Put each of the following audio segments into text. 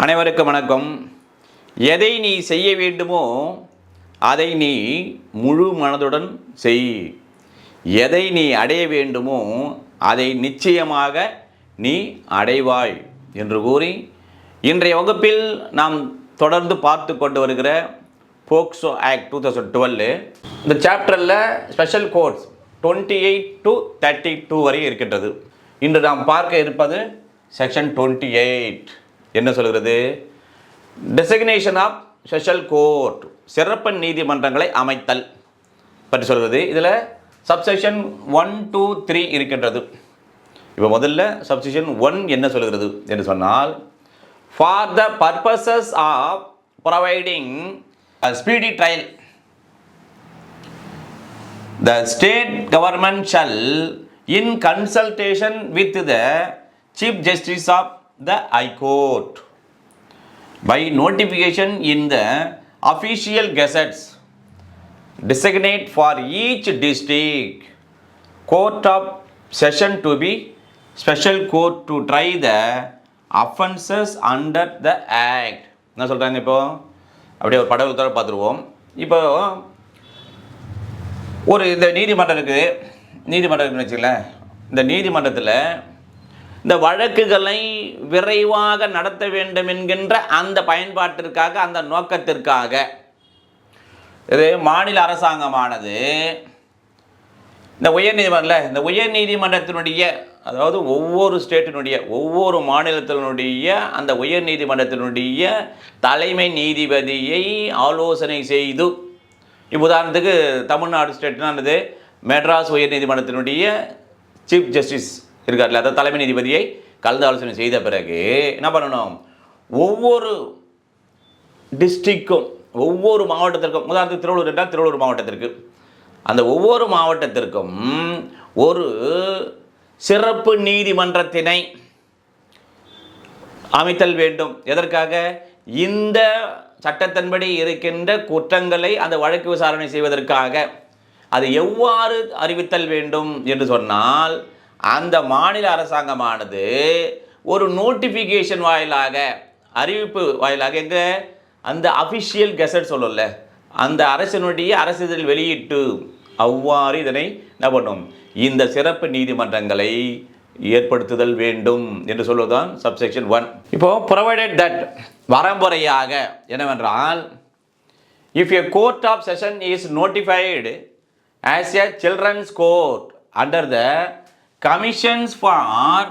அனைவருக்கும் வணக்கம். எதை நீ செய்ய வேண்டுமோ அதை நீ முழு மனதுடன் செய். எதை நீ அடைய வேண்டுமோ அதை நிச்சயமாக நீ அடைவாய் என்று கூறி இன்றைய வகுப்பில் நாம் தொடர்ந்து பார்த்து கொண்டு வருகிற POCSO act two thousand twelve இந்த சாப்டரில் special courts twenty eight to thirty two வரை இருக்கின்றது. இன்று நாம் பார்க்க இருப்பது செக்ஷன் டுவெண்ட்டி எயிட். என்ன சொல்கிறது? டெசிக்னேஷன் ஆஃப் ஸ்பெஷல் கோர்ட் சிறப்பு நீதிமன்றங்களை அமைத்தல் பற்றி சொல்கிறது. இதில் சப்செக்ஷன் ஒன் டூ த்ரீ இருக்கின்றது. இப்போ முதல்ல சப்செக்ஷன் ஒன் என்ன சொல்கிறது என்று சொன்னால் for the purposes of providing speedy trial the state government shall in consultation with the chief justice of the High Court, by notification in the official gazettes, designate for each district court of session to be special court to try the offences under the act. என்ன சொல்கிறாங்க இப்போ அப்படியே ஒரு படகுத்தோட பார்த்துருவோம் இப்போ ஒரு இந்த நீதிமன்றம் இருக்குது நீதிமன்றம் இருக்குன்னு வச்சுங்களேன் இந்த நீதிமன்றத்தில் இந்த வழக்குகளை விரைவாக நடத்த வேண்டும் என்கின்ற அந்த பயன்பாட்டிற்காக அந்த நோக்கத்திற்காக. இது மாநில அரசாங்கமானது. இந்த உயர்நீதிமன்றம் இந்த உயர்நீதிமன்றத்தினுடைய அதாவது ஒவ்வொரு ஸ்டேட்டினுடைய ஒவ்வொரு மாநிலத்தினுடைய அந்த உயர்நீதிமன்றத்தினுடைய தலைமை நீதிபதியை ஆலோசனை செய்து உதாரணத்துக்கு தமிழ்நாடு ஸ்டேட்னானது மெட்ராஸ் உயர்நீதிமன்றத்தினுடைய சீஃப் ஜஸ்டிஸ் இருக்கார்ல அதாவது தலைமை நீதிபதியை கலந்து ஆலோசனை செய்த பிறகு என்ன பண்ணணும்? ஒவ்வொரு டிஸ்ட்ரிக்கும் ஒவ்வொரு மாவட்டத்திற்கும் உதாரணத்துக்கு திருவள்ளூர் என்றால் திருவள்ளூர் மாவட்டத்திற்கு. அந்த ஒவ்வொரு மாவட்டத்திற்கும் ஒரு சிறப்பு நீதிமன்றத்தினை அமைத்தல் வேண்டும். எதற்காக? இந்த சட்டத்தின்படி இருக்கின்ற குற்றங்களை அந்த வழக்கு விசாரணை செய்வதற்காக. அது எவ்வாறு அறிவித்தல் வேண்டும் என்று சொன்னால் அந்த மாநில அரசாங்கமானது ஒரு நோட்டிஃபிகேஷன் வாயிலாக அறிவிப்பு வாயிலாக எங்கே? அந்த அஃபிஷியல் கெசட் சொல்லல அந்த அரசினுடைய அரசிதழ் வெளியிட்டு அவ்வாறு இதனை என்ன பண்ணும்? இந்த சிறப்பு நீதிமன்றங்களை ஏற்படுத்துதல் வேண்டும் என்று சொல்வதுதான் சப்செக்ஷன் ஒன் இப்போ ப்ரொவைடட் தட் வரம்புறையாக என்னவென்றால் if a court of session is notified as a children's court under the commissions for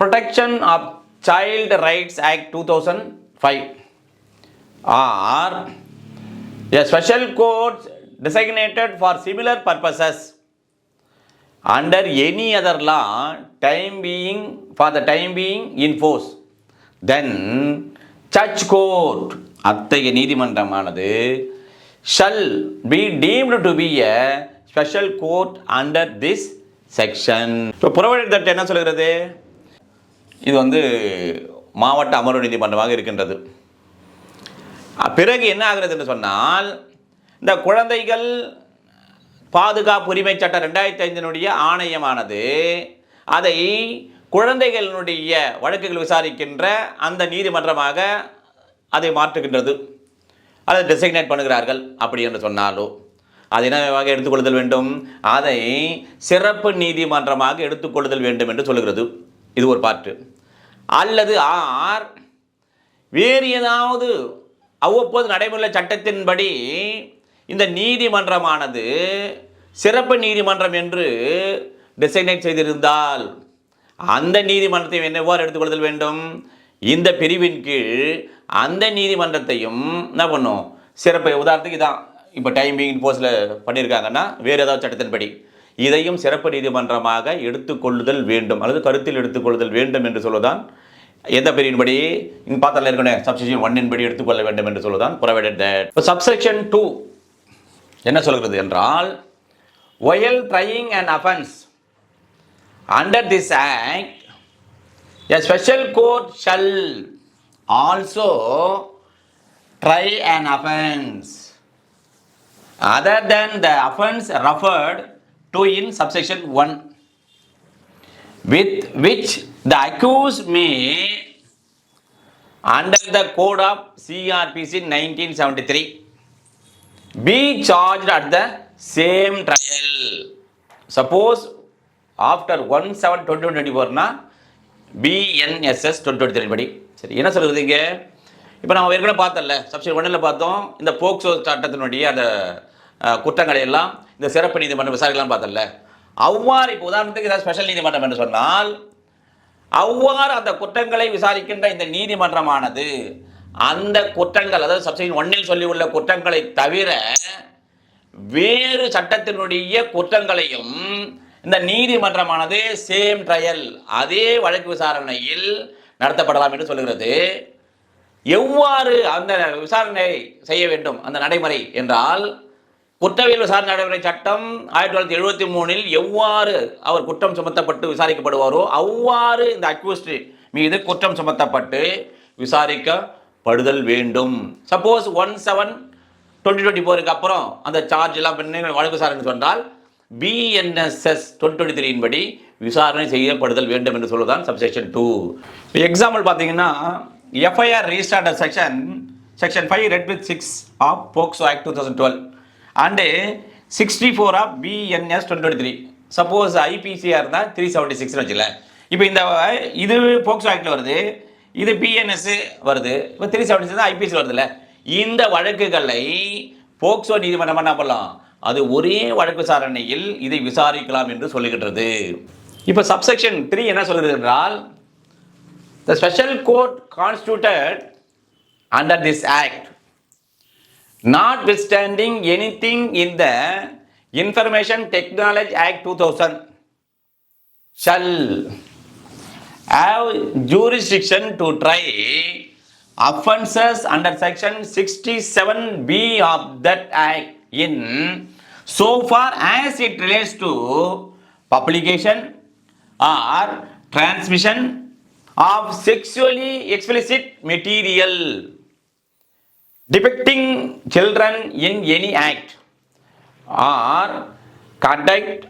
protection of child rights act two thousand five or a special courts designated for similar purposes under any other law time being for the time being in then search court அத்தகைய நீதிமன்றமானது shall be deemed to be a special court under this section இப்போ புறவழி தட்டு என்ன சொல்கிறது இது வந்து மாவட்ட அமர்வு நீதிமன்றமாக இருக்கின்றது. பிறகு என்ன ஆகிறது என்று சொன்னால் இந்த குழந்தைகள் பாதுகாப்பு உரிமை சட்டம் ரெண்டாயிரத்தி ஐந்தினுடைய ஆணையமானது அதை குழந்தைகளினுடைய வழக்குகள் விசாரிக்கின்ற அந்த நீதிமன்றமாக அதை மாற்றுகின்றது. அதை டெசிக்னேட் பண்ணுகிறார்கள் அப்படி என்று சொன்னாலோ. அது என்னவாக எடுத்துக்கொள்ளுதல் வேண்டும்? அதை சிறப்பு நீதிமன்றமாக எடுத்துக்கொள்ளுதல் வேண்டும் என்று சொல்கிறது இது ஒரு பாட்டு. அல்லது ஆர் வேறு ஏதாவது அவ்வப்போது நடைமுறை சட்டத்தின்படி இந்த நீதிமன்றமானது சிறப்பு நீதிமன்றம் என்று டிசைனேட் செய்திருந்தால் அந்த நீதிமன்றத்தையும் என்னவாறு எடுத்துக்கொள்ளுதல் வேண்டும்? இந்த பிரிவின் கீழ் அந்த நீதிமன்றத்தையும் என்ன பண்ணும்? சிறப்பு உதாரணத்துக்கு இதான். இப்போ டைமிங் போஸ்டில் பண்ணியிருக்காங்கன்னா வேறு ஏதாவது சட்டத்தின்படி இதையும் சிறப்பு நீதிமன்றமாக எடுத்துக்கொள்ளுதல் வேண்டும். அல்லது கருத்தில் எடுத்துக்கொள்ளுதல் வேண்டும் என்று சொல்லுதான் எந்த பிரிவின்படி? இங்கே பார்த்தால இருக்கணும். சப்செக்ஷன் ஒன்னின் படி எடுத்துக்கொள்ள வேண்டும் என்று சொல்லுதான் ப்ரொவைடட் தட் இப்போ சப்செக்ஷன் டூ என்ன சொல்கிறது என்றால் while trying an offence under this act a special court shall also try an offence other than the offense referred to in subsection 1 with which the accused may under the code of CrPC nineteen seventy three be charged at the same trial suppose after 1 7 2024 னா BNSS twenty twenty three படி சரி என்ன சொல்லுது இங்கே இப்போ நம்ம ஏற்கனவே பார்த்தோம்ல சப்ஷன் ஒன்றில் பார்த்தோம் இந்த போக்சோ சட்டத்தினுடைய அந்த குற்றங்களை எல்லாம் இந்த சிறப்பு நீதிமன்றம் விசாரிக்கலாம் பார்த்தோம்ல. அவ்வாறு இப்போ உதாரணத்துக்கு ஏதாவது ஸ்பெஷல் நீதிமன்றம் என்று சொன்னால் அவ்வாறு அந்த குற்றங்களை விசாரிக்கின்ற இந்த நீதிமன்றமானது அந்த குற்றங்கள் அதாவது சப்ஷன் ஒன்னில் சொல்லி உள்ள குற்றங்களை தவிர வேறு சட்டத்தினுடைய குற்றங்களையும் இந்த நீதிமன்றமானது சேம் ட்ரையல் அதே வழக்கு விசாரணையில் நடத்தப்படலாம் என்று சொல்கிறது எவ்வாறு அந்த விசாரணை செய்ய வேண்டும் அந்த நடைமுறை என்றால் குற்றவியல் விசாரணை நடைமுறை சட்டம் ஆயிரத்தி தொள்ளாயிரத்தி எழுபத்தி மூணில் எவ்வாறு அவர் குற்றம் சுமத்தப்பட்டு விசாரிக்கப்படுவாரோ அவ்வாறு இந்த அக்யூஸ்ட் மீது குற்றம் சுமத்தப்பட்டு விசாரிக்கப்படுதல் வேண்டும். Suppose one seven twenty twenty ஃபோருக்கு அப்புறம் அந்த சார்ஜ் எல்லாம் பண்ணி வழக்கு விசாரணை சொன்னால் பிஎன்எஸ்எஸ் டுவெண்ட்டி டுவெண்ட்டி த்ரீயின் படி விசாரணை செய்யப்படுதல் வேண்டும் என்று சொல்வதுதான் சப்செக்ஷன் டூ எக்ஸாம்பிள் பார்த்தீங்கன்னா FIR registered section section five read with six of POCSO act two thousand twelve and sixty four of BNS twenty three suppose ஐபிசியாக இருந்தால் த்ரீ செவன்ட்டி சிக்ஸ்னு வச்சுல இப்போ இந்த இது போக்சோ ஆக்டில் வருது இது பிஎன்எஸ் வருது இப்போ த்ரீ செவன்ட்டி சிக்ஸ் ஐபிசி வருதுல்ல. இந்த வழக்குகளை போக்சோ நீதிமன்றம் என்ன பண்ணலாம்? அது ஒரே வழக்கு விசாரணையில் இதை விசாரிக்கலாம் என்று சொல்லுகின்றது. இப்போ சப்செக்ஷன் த்ரீ என்ன சொல்கிறது என்றால் The special court constituted under this act, notwithstanding anything in the Information Technology Act 2000, shall have jurisdiction to try offences under section 67b of that act in so far as it relates to publication or transmission of sexually explicit material depicting children in any act or conduct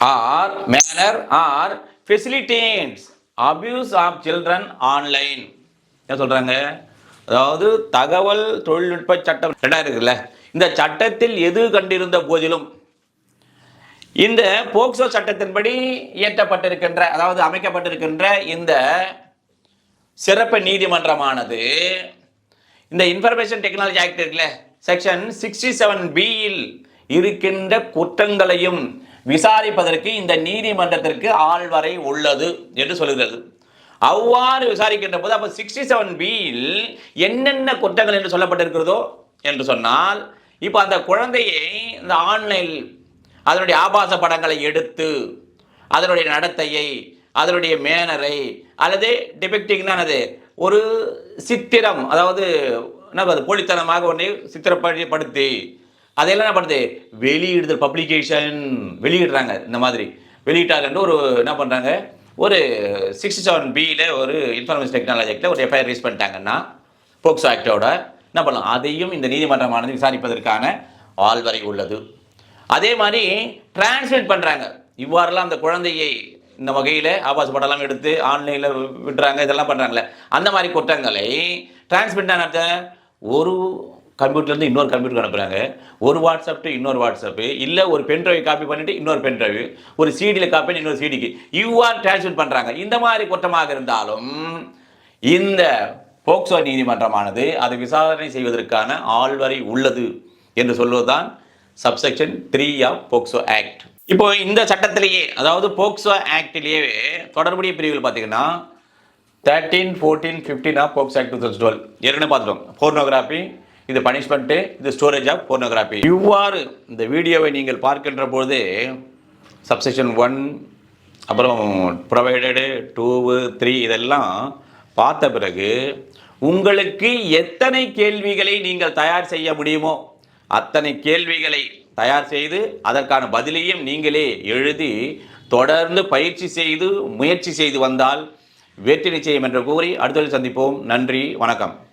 or manner or facilitates abuse of children online என்ன சொல்கிறாங்க அதாவது தகவல் தொழில்நுட்ப சட்டம் ரெண்டாக இருக்குல்ல இந்த சட்டத்தில் எது கண்டிருந்த போதிலும் இந்த போக்சோ சட்டத்தின்படி இயற்றப்பட்டிருக்கின்ற அதாவது அமைக்கப்பட்டிருக்கின்ற இந்த சிறப்பு நீதிமன்றமானது இந்த இன்ஃபர்மேஷன் டெக்னாலஜி ஆக்ட் இருக்குல்ல செக்ஷன் சிக்ஸ்டி செவன் பியில் இருக்கின்ற குற்றங்களையும் விசாரிப்பதற்கு இந்த நீதிமன்றத்திற்கு ஆள்வரை உள்ளது என்று சொல்கிறது. அவ்வாறு விசாரிக்கின்ற போது அப்போ சிக்ஸ்டி செவன் பியில் என்னென்ன குற்றங்கள் என்று சொல்லப்பட்டிருக்கிறதோ என்று சொன்னால் இப்போ அந்த குழந்தையை இந்த ஆன்லைன் அதனுடைய ஆபாச படங்களை எடுத்து அதனுடைய நடத்தையை அதனுடைய மேனரை அல்லது டிபெக்டிங் அது ஒரு சித்திரம் அதாவது என்ன அது போலித்தனமாக ஒன்றை சித்திரப்படுத்தி அதையெல்லாம் என்ன பண்ணுது? வெளியிடுதல் பப்ளிகேஷன் வெளியிடுறாங்க இந்த மாதிரி. வெளியிட்டாங்கன்னு ஒரு என்ன பண்ணுறாங்க ஒரு சிக்ஸ்டி செவன் பியில் ஒரு இன்ஃபர்மேஷன் டெக்னாலஜி ஆக்டில் ஒரு எஃப்ஐஆர் ரீஸ் பண்ணிட்டாங்கன்னா போக்சோ ஆக்டோட என்ன பண்ணலாம்? அதையும் இந்த நீதிமன்றமானது விசாரிப்பதற்கான ஆள்வரை உள்ளது. அதே மாதிரி டிரான்ஸ்லேட் பண்ணுறாங்க இவ்வாறெல்லாம் அந்த குழந்தையை இந்த வகையில் ஆபாச படம்லாம் எடுத்து ஆன்லைனில் விடுறாங்க இதெல்லாம் பண்ணுறாங்களே அந்த மாதிரி குற்றங்களை டிரான்ஸ்மிட் நடத்த ஒரு கம்ப்யூட்டர்லேருந்து இன்னொரு கம்ப்யூட்டர் அனுப்புகிறாங்க ஒரு வாட்ஸ்அப் டு இன்னொரு வாட்ஸ்அப்பு இல்லை ஒரு பென்ட்ரைவ் காப்பி பண்ணிவிட்டு இன்னொரு பென்ட்ரைவ் ஒரு சிடியில் காப்பி பண்ணி இன்னொரு சிடிக்கு இவ்வாறு டிரான்ஸ்மிட் பண்ணுறாங்க இந்த மாதிரி குற்றமாக இருந்தாலும் இந்த போக்சோ நீதிமன்றமானது அதை விசாரணை செய்வதற்கான ஆள்வரை உள்ளது என்று சொல்வதுதான் subsection three of POCSO act இப்போ இந்த சட்டத்திலேயே அதாவது போக்சோ ஆக்டிலேயே தொடர்புடைய பிரிவுகள் பார்த்தீங்கன்னா thirteen fourteen fifteen of POCSO act two thousand twelve ஏற்கனவே பார்த்துட்டோம். போர்னோகிராஃபி இது பனிஷ்மெண்ட்டு இது ஸ்டோரேஜ் ஆஃப் போர்னோகிராஃபி இவ்வாறு இந்த வீடியோவை நீங்கள் பார்க்கின்ற பொழுது சப்செக்ஷன் ஒன் அப்புறம் ப்ரொவைடடு டூவு த்ரீ இதெல்லாம் பார்த்த பிறகு உங்களுக்கு எத்தனை கேள்விகளை நீங்கள் தயார் செய்ய முடியுமோ அத்தனை கேள்விகளை தயார் செய்து அதற்கான பதிலையும் நீங்களே எழுதி தொடர்ந்து பயிற்சி செய்து முயற்சி செய்து வந்தால் வெற்றி நிச்சயம் என்று கூறி அடுத்த சந்திப்போம். நன்றி வணக்கம்.